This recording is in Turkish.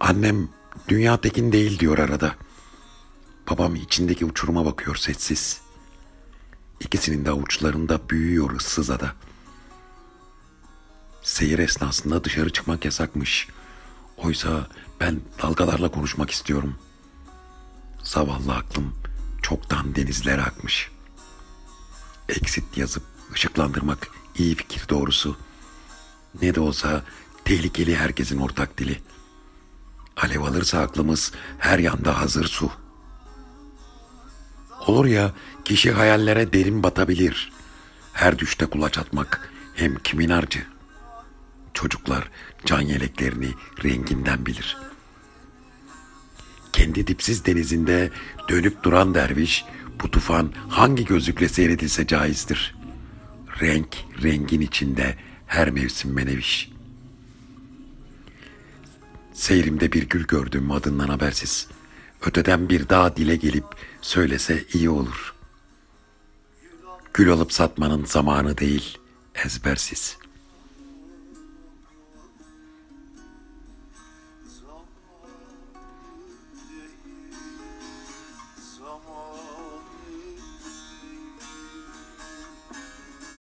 Annem dünya tekin değil diyor arada. Babam içindeki uçuruma bakıyor sessiz. İkisinin de avuçlarında büyüyor ıssız ada. Seyir esnasında dışarı çıkmak yasakmış. Oysa ben dalgalarla konuşmak istiyorum. Zavallı aklım çoktan denizlere akmış. Exit yazıp ışıklandırmak iyi fikir doğrusu. Ne de olsa tehlikeli herkesin ortak dili. Alev alırsa aklımız her yanda hazır su. Olur ya kişi hayallere derin batabilir. Her düşte kulaç atmak hem kimin harcı. Çocuklar can yeleklerini renginden bilir. Kendi dipsiz denizinde dönüp duran derviş bu tufan hangi gözlükle seyredilse caizdir. Renk rengin içinde her mevsim meneviş. Seyrimde bir gül gördüm adından habersiz. Öteden bir dağ dile gelip söylese iyi olur. Gül alıp satmanın zamanı değil, ezbersiz. Zaman değil, zaman